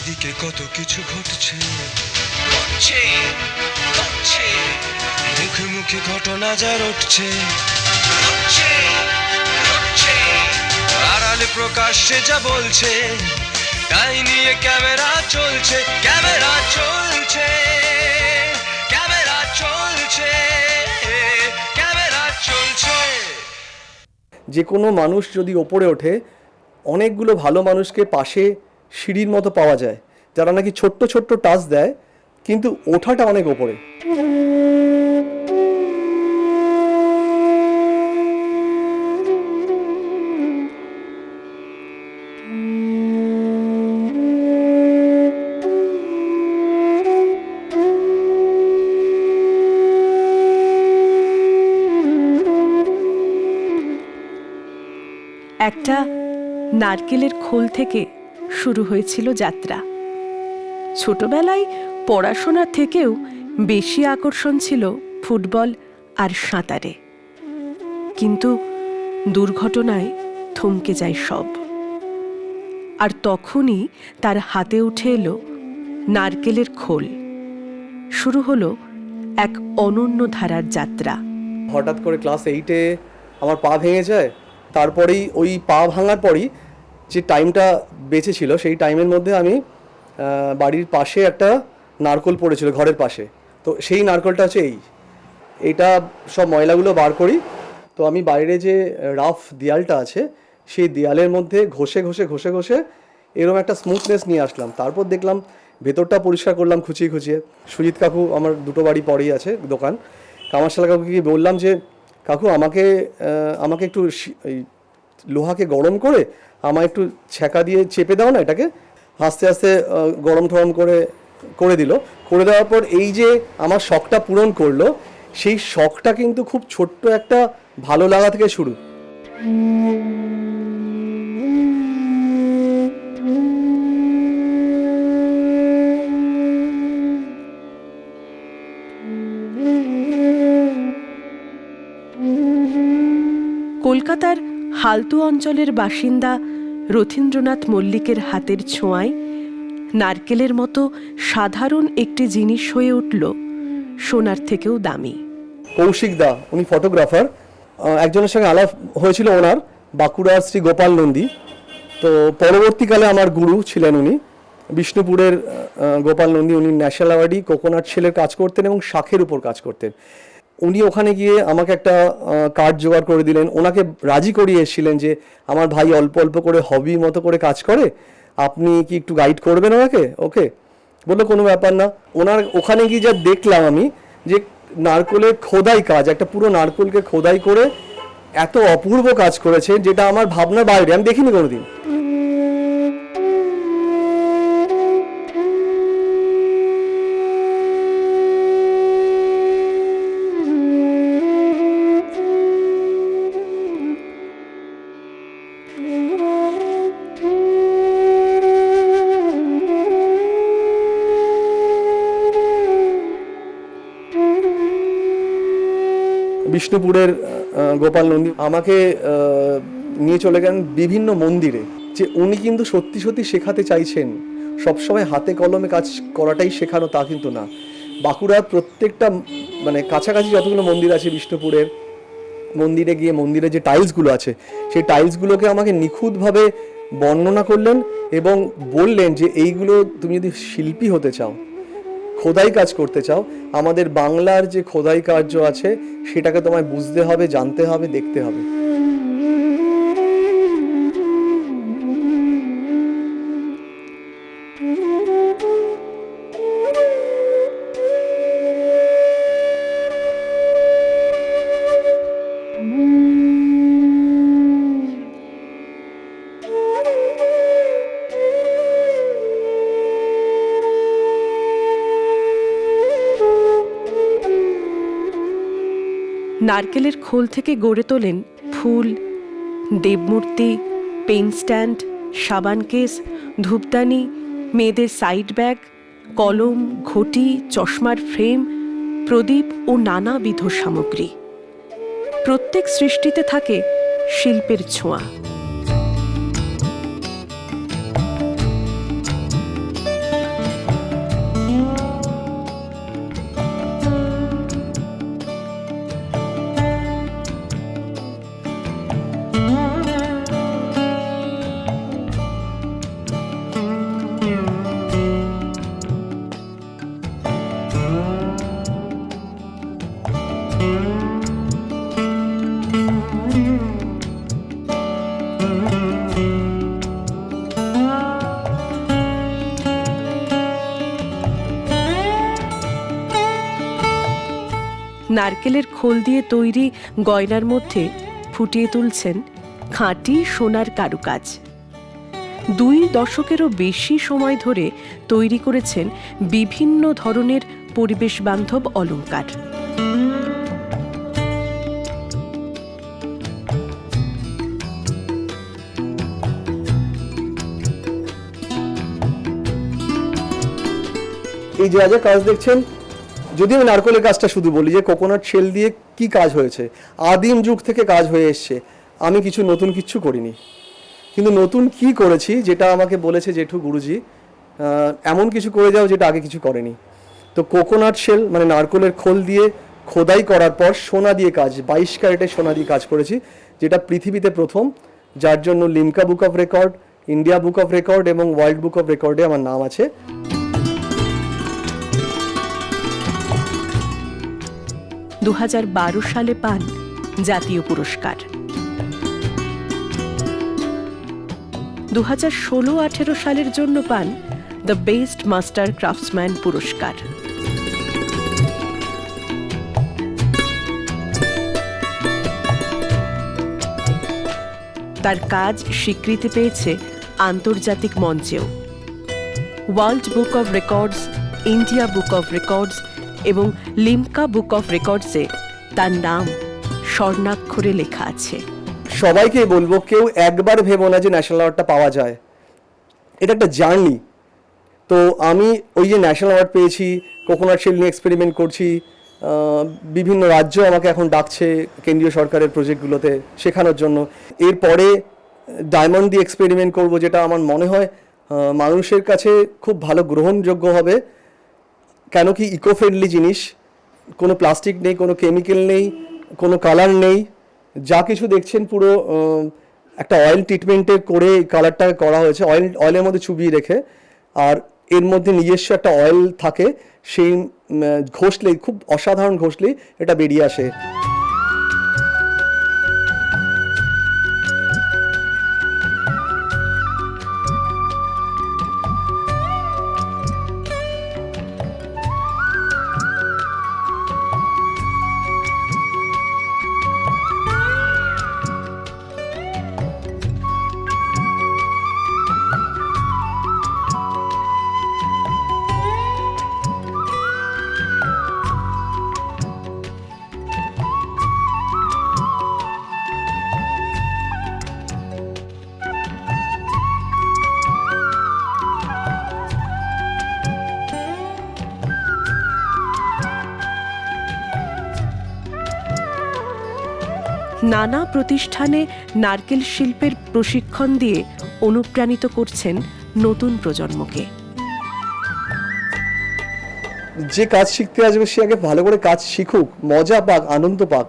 চারিদিকে কত কিছু ঘটছে। ঘটছে ঘটছে। মুখে মুখে ঘটনা যা রটছে। ঘটছে ঘটছে। আড়ালে প্রকাশ্যে যা বলছে তাই নিয়ে ক্যামেরা চলছে ক্যামেরা চলছে ক্যামেরা চলছে ক্যামেরা চলছে। যে কোনো মানুষ যদি ওপরে ওঠে অনেকগুলো ভালো মানুষকে পাশে সিঁড়ির মতো পাওয়া যায়, যারা নাকি ছোট্ট ছোট্ট টাচ দেয়, কিন্তু ওঠাটা অনেক ওপরে। একটা নারকেলের খোল থেকে শুরু হয়েছিল যাত্রা। ছোটবেলায় পড়াশোনার থেকেও বেশি আকর্ষণ ছিল ফুটবল আর সাঁতারে। কিন্তু দুর্ঘটনায় থমকে যায় সব। আর তখনই তার হাতে উঠে এলো নারকেলের খোল। শুরু হলো এক অনন্য ধারার যাত্রা। হঠাৎ করে ক্লাস এইটে আমার পা ভেঙে যায়, তারপরেই ওই পা ভাঙার পরই যে টাইমটা বেঁচে ছিল, সেই টাইমের মধ্যে আমি বাড়ির পাশে একটা নারকোল পড়েছিল, ঘরের পাশে। তো সেই নারকোলটা হচ্ছে এই। এইটা সব ময়লাগুলো বার করি। তো আমি বাইরে যে রাফ দেয়ালটা আছে, সেই দেয়ালের মধ্যে ঘষে ঘষে ঘষে ঘষে এরকম একটা স্মুথনেস নিয়ে আসলাম। তারপর দেখলাম ভেতরটা পরিষ্কার করলাম খুঁচিয়ে খুঁচিয়ে। সুজিত কাকু আমার দুটো বাড়ি পরেই আছে দোকান। কামারশালা কাকুকে বললাম যে, কাকু, আমাকে আমাকে একটু লোহাকে গরম করে আমায় একটু ছ্যাঁকা দিয়ে চেপে দাও না, এটাকে আস্তে আস্তে গরম ঠরম করে করে দিল। করে দেওয়ার পর এই যে আমার শখটা পূরণ করল, সেই শখটা কিন্তু খুব ছোট্ট একটা ভালো লাগা থেকে শুরু। কলকাতার হালতু অঞ্চলের বাসিন্দা রথীন্দ্রনাথ মল্লিকের হাতের ছোঁয়ায় নারকেলের মতো সাধারণ একটি জিনিস হয়ে উঠল, সোনার থেকেও দামি। কৌশিক দা, উনি ফটোগ্রাফার। একজনের সঙ্গে আলাপ হয়েছিল ওনার, বাঁকুড়ার শ্রী গোপাল নন্দী। তো পরবর্তীকালে আমার গুরু ছিলেন উনি। বিষ্ণুপুরের গোপাল নন্দী, উনি ন্যাশনাল অ্যাওয়ার্ডি কোকোনাট শেলের কাজ করতেন এবং শাখের উপর কাজ করতেন। উনি ওখানে গিয়ে আমাকে একটা কার্ড জোগাড় করে দিলেন। ওনাকে রাজি করিয়ে এসেছিলেন যে, আমার ভাই অল্প অল্প করে হবি মতো করে কাজ করে, আপনি কি একটু গাইড করবেন ওনাকে ওকে। বলল, কোনো ব্যাপার না। ওনার ওখানে গিয়ে যা দেখলাম আমি, যে নারকোলের খোদাই কাজ, একটা পুরো নারকোলকে খোদাই করে এত অপূর্ব কাজ করেছে, যেটা আমার ভাবনার বাইরে, আমি দেখিনি কোনোদিন। বিষ্ণুপুরের গোপাল নন্দী আমাকে নিয়ে চলে গেলেন বিভিন্ন মন্দিরে। যে উনি কিন্তু সত্যি সত্যি শেখাতে চাইছেন। সবসময় হাতে কলমে কাজ করাটাই শেখানো তা কিন্তু না। বাঁকুড়ার প্রত্যেকটা মানে কাছাকাছি যতগুলো মন্দির আছে বিষ্ণুপুরের, মন্দিরে গিয়ে মন্দিরে যে টাইলসগুলো আছে, সেই টাইলসগুলোকে আমাকে নিখুঁতভাবে বর্ণনা করলেন এবং বললেন যে এইগুলো তুমি যদি শিল্পী হতে চাও খোদাই কাজ করতে চাও, আমাদের বাংলার যে খোদাই কার্য আছে, সেটাকে তোমায় বুঝতে হবে, জানতে হবে, দেখতে হবে। নারকেলের খোল থেকে গড়ে তোলেন ফুল, দেবমূর্তি পেন স্ট্যান্ড, সাবান কেস, ধূপদানি, মেয়েদের সাইড ব্যাগ, কলম, ঘটি, চশমার ফ্রেম, প্রদীপ ও নানাবিধ সামগ্রী। প্রত্যেক সৃষ্টিতে থাকে শিল্পের ছোঁয়া। নারকেলের খোল দিয়ে তৈরি গয়নার মধ্যে ফুটিয়ে তুলছেন খাঁটি সোনার কারুকাজ। দুই দশকেরও বেশি সময় ধরে তৈরি করেছেন বিভিন্ন ধরনের পরিবেশ বান্ধব অলংকার। এই যা যা কাজ দেখছেন যদি আমি নারকলের কাজটা শুধু বলি যে কোকোনাট শেল দিয়ে কি কাজ হয়েছে, আদিম যুগ থেকে কাজ হয়ে এসছে, আমি কিছু নতুন কিচ্ছু করিনি। কিন্তু নতুন কি করেছি যেটা আমাকে বলেছে জেঠু গুরুজি এমন কিছু করে যাও যেটা আগে কিছু করেনি। তো কোকোনাট শেল মানে নারকলের খোল দিয়ে খোদাই করার পর সোনা দিয়ে কাজ, বাইশ ক্যারেটে সোনা দিয়ে কাজ করেছি, যেটা পৃথিবীতে প্রথম, যার জন্য Limca book of record India book of record এবং ওয়ার্ল্ড বুক অফ রেকর্ডে আমার নাম আছে। দু হাজার বারো সালে পান জাতীয় পুরস্কার। দু হাজার ষোলো আঠেরো সালের জন্য পান দ্য বেস্ট মাস্টার ক্রাফটসম্যান পুরস্কার। তার কাজ স্বীকৃতি পেয়েছে আন্তর্জাতিক মঞ্চেও। World book of records, India book of records এবং লিমকা বুক অফ রেকর্ডসে তার নাম স্বর্ণাক্ষরে লেখা আছে। সবাইকে বলব, কেউ একবার ভেবো না যে ন্যাশনাল অ্যাওয়ার্ডটা পাওয়া যায়। এটা একটা জার্নি। তো আমি ওই যে ন্যাশনাল অ্যাওয়ার্ড পেয়েছি কোকোনাট শিল নিয়ে এক্সপেরিমেন্ট করছি বিভিন্ন রাজ্য আমাকে এখন ডাকছে কেন্দ্রীয় সরকারের প্রজেক্টগুলোতে শেখানোর জন্য। এরপরে ডায়মন্ড দিয়ে এক্সপেরিমেন্ট করব, যেটা আমার মনে হয় মানুষের কাছে খুব ভালো গ্রহণযোগ্য হবে। কেন কি ইকো ফ্রেন্ডলি জিনিস? কোনো প্লাস্টিক নেই, কোনো কেমিক্যাল নেই, কোনো কালার নেই। যা কিছু দেখছেন পুরো একটা অয়েল ট্রিটমেন্টে করে কালারটা করা হয়েছে। অয়েল অয়েলের মধ্যে চুবিয়ে রেখে। আর এর মধ্যে নিজস্ব একটা অয়েল থাকে। সেই ঘষলেই খুব অসাধারণ ঘষলেই এটা বেরিয়ে আসে। নানা প্রতিষ্ঠানে নারকেল শিল্পের প্রশিক্ষণ দিয়ে অনুপ্রাণিত করছেন নতুন প্রজন্মকে। যে কাজ শিখতে আসবে সে আগে ভালো করে কাজ শিখুক, মজা পাক, আনন্দ পাক।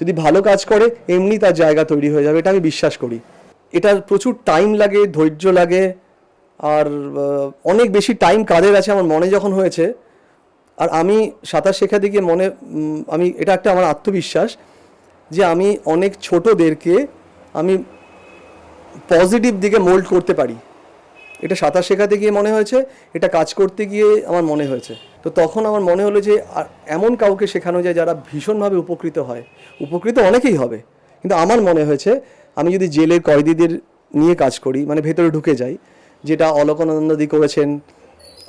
যদি ভালো কাজ করে, এমনি তার জায়গা তৈরি হয়ে যাবে, এটা আমি বিশ্বাস করি। এটা প্রচুর টাইম লাগে, ধৈর্য লাগে, আর অনেক বেশি টাইম কাদের আছে আমার মনে যখন হয়েছে। আর আমি সাঁতার শেখাতে গিয়ে মনে আমি, এটা একটা আমার আত্মবিশ্বাস। যে আমি অনেক ছোটদেরকে আমি পজিটিভ দিকে মোল্ড করতে পারি। এটা সাঁতার শেখাতে গিয়ে মনে হয়েছে, এটা কাজ করতে গিয়ে আমার মনে হয়েছে। তো তখন আমার মনে হলো যে এমন কাউকে শেখানো যায় যারা ভীষণভাবে উপকৃত হয়। উপকৃত অনেকেই হবে, কিন্তু আমার মনে হয়েছে, আমি যদি জেলের কয়েদিদের নিয়ে কাজ করি মানে ভেতরে ঢুকে যাই, যেটা অলকানন্দদি করেছেন,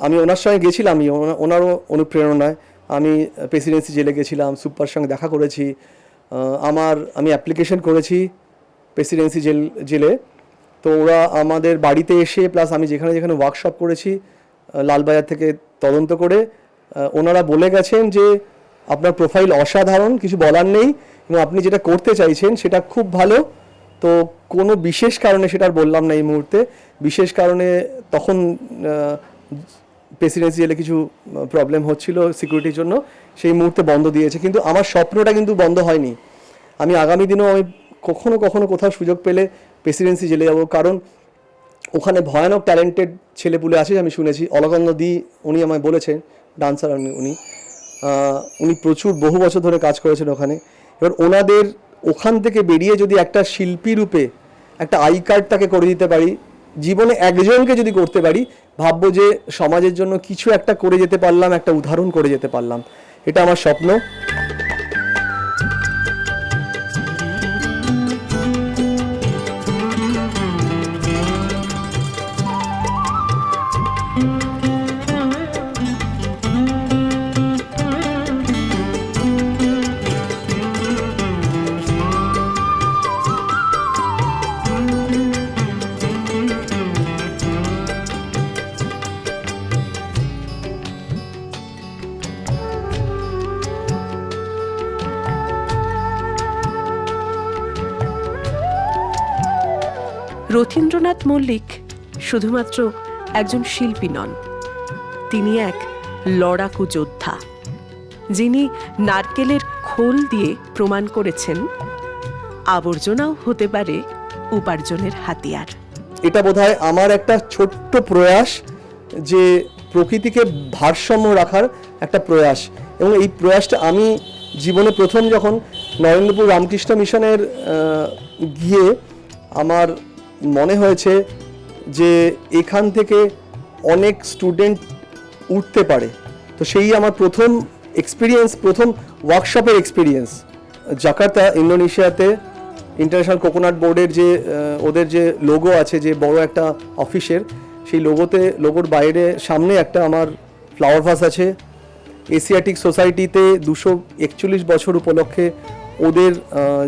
আমি ওনার সঙ্গে গেছিলাম ওনারও অনুপ্রেরণায়, আমি প্রেসিডেন্সি জেলে গেছিলাম সুপার সঙ্গে দেখা করেছি আমার, আমি অ্যাপ্লিকেশন করেছি প্রেসিডেন্সি জেল, জেলে। তো ওরা আমাদের বাড়িতে এসে প্লাস আমি যেখানে যেখানে ওয়ার্কশপ করেছি লালবাজার থেকে তদন্ত করে ওনারা বলে গেছেন যে আপনার প্রোফাইল অসাধারণ, কিছু বলার নেই, এবং আপনি যেটা করতে চাইছেন সেটা খুব ভালো। তো কোনো বিশেষ কারণে সেটা আর বললাম না এই মুহূর্তে। বিশেষ কারণে তখন প্রেসিডেন্সি জেলে কিছু প্রবলেম হচ্ছিল সিকিউরিটির জন্য, সেই মুহূর্তে বন্ধ দিয়েছে। কিন্তু আমার স্বপ্নটা কিন্তু বন্ধ হয়নি। আমি আগামী দিনেও আমি কখনো কখনো কোথাও সুযোগ পেলে প্রেসিডেন্সি জেলে যাব। কারণ ওখানে ভয়ানক ট্যালেন্টেড ছেলেপুলে আছে, আমি শুনেছি। অলকানন্দ দি উনি আমায় বলেছেন, ডান্সার উনি উনি প্রচুর, বহু বছর ধরে কাজ করেছেন ওখানে। এবার ওনাদের ওখান থেকে বেরিয়ে যদি একটা শিল্পী রূপে, একটা আই কার্ড তাকে করে দিতে পারি জীবনে একজনকে যদি করতে পারি, ভাববো যে সমাজের জন্য কিছু একটা করে যেতে পারলাম, একটা উদাহরণ করে যেতে পারলাম। এটা আমার স্বপ্ন। রথীন্দ্রনাথ মল্লিক শুধুমাত্র একজন শিল্পী নন, তিনি এক লড়াকু যোদ্ধা, যিনি নারকেলের খোল দিয়ে প্রমাণ করেছেন আবর্জনাও হতে পারে উপার্জনের হাতিয়ার। এটা বোধহয় আমার একটা ছোট্ট প্রয়াস যে প্রকৃতিকে ভারসাম্য রাখার একটা প্রয়াস। এবং এই প্রয়াসটা আমি জীবনে প্রথম যখন নরেন্দ্রপুর রামকৃষ্ণ মিশনের গিয়ে আমার মনে হয়েছে যে এখান থেকে অনেক স্টুডেন্ট উঠতে পারে। তো সেই আমার প্রথম এক্সপিরিয়েন্স প্রথম ওয়ার্কশপের এক্সপিরিয়েন্স জাকার্তা, ইন্দোনেশিয়াতে ইন্টারন্যাশনাল কোকোনাট বোর্ডের যে ওদের যে লোগো আছে, যে বড় একটা অফিসের সেই লোগোতে লোগোর বাইরে সামনে একটা আমার ফ্লাওয়ার ভাস আছে। এশিয়াটিক সোসাইটিতে দুশো একচল্লিশ বছর উপলক্ষে ওদের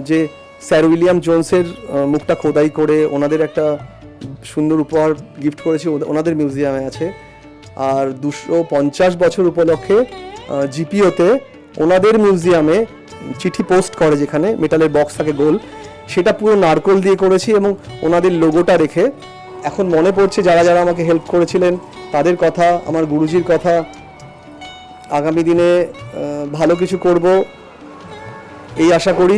যে স্যার উইলিয়াম জোনসের মুখটা খোদাই করে ওনাদের একটা সুন্দর উপহার গিফট করেছি ওনাদের মিউজিয়ামে আছে। আর দুশো পঞ্চাশ বছর উপলক্ষে জিপিওতে ওনাদের মিউজিয়ামে চিঠি পোস্ট করে যেখানে মেটালের বক্স থাকে গোল। সেটা পুরো নারকোল দিয়ে করেছি এবং ওনাদের লোগোটা রেখে এখন মনে পড়ছে যারা যারা আমাকে হেল্প করেছিলেন, তাদের কথা, আমার গুরুজির কথা, আগামী দিনে ভালো কিছু করব, এই আশা করি।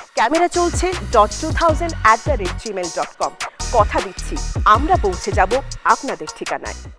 ক্যামেরা চলছে dot two thousand at the rate Gmail dot com কথা দিচ্ছি, আমরা পৌঁছে যাব আপনাদের ঠিকানায়।